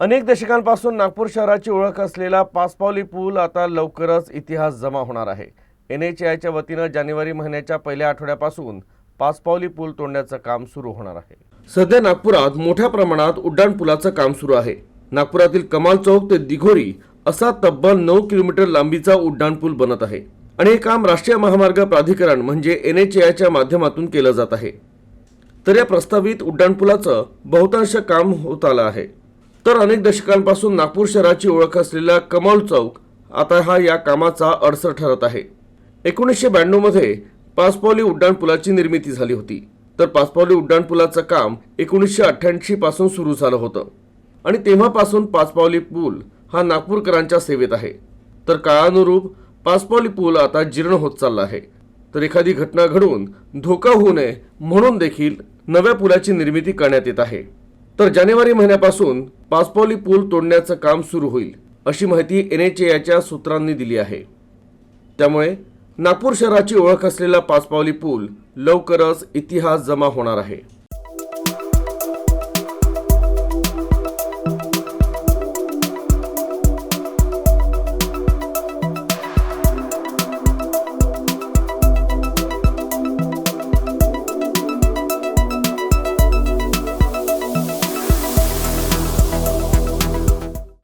अनेक दशकांपासून नागपूर शहराची ओळख असलेला पाचपावली पूल आता लवकरच इतिहास जमा होणार आहे. एन एच आयच्या वतीनं जानेवारी महिन्याच्या पहिल्या आठवड्यापासून पाचपावली पूल तोडण्याचं काम सुरू होणार आहे. सध्या नागपुरात मोठ्या प्रमाणात उड्डाण पुलाचं काम सुरू आहे. नागपुरातील कमाल चौक ते दिघोरी असा तब्बल नऊ किलोमीटर लांबीचा उड्डाण पूल बनत आहे आणि हे काम राष्ट्रीय महामार्ग प्राधिकरण म्हणजे एन एच आयच्या माध्यमातून केलं जात आहे. तर या प्रस्तावित उड्डाणपुलाचं बहुतांश काम होत आलं आहे. तर अनेक दशकांपासून नागपूर शहराची ओळख असलेला कमाल चौक आता हा या कामाचा अडसर ठरत आहे. एकोणीसशे ब्याण्णवमध्ये पाचपावली उड्डाणपुलाची निर्मिती झाली होती. तर पाचपावली उड्डाणपुलाचं काम एकोणीसशे अठ्ठ्याऐंशी पासून सुरू झालं होतं. आणि तेव्हापासून पाचपावली पूल हा नागपूरकरांच्या सेवेत आहे. तर काळानुरूप पाचपावली पूल आता जीर्ण होत चालला आहे. तर एखादी घटना घडून धोका होऊ नये म्हणून देखील नव्या पुलाची निर्मिती करण्यात येत आहे. तर जानेवारी महिन्यापासून पाचपावली पूल तोडण्याचं काम सुरू होईल अशी माहिती एन एच एच्या सूत्रांनी दिली आहे. त्यामुळे नागपूर शहराची ओळख असलेला पाचपावली पूल लवकरच इतिहास जमा होणार आहे.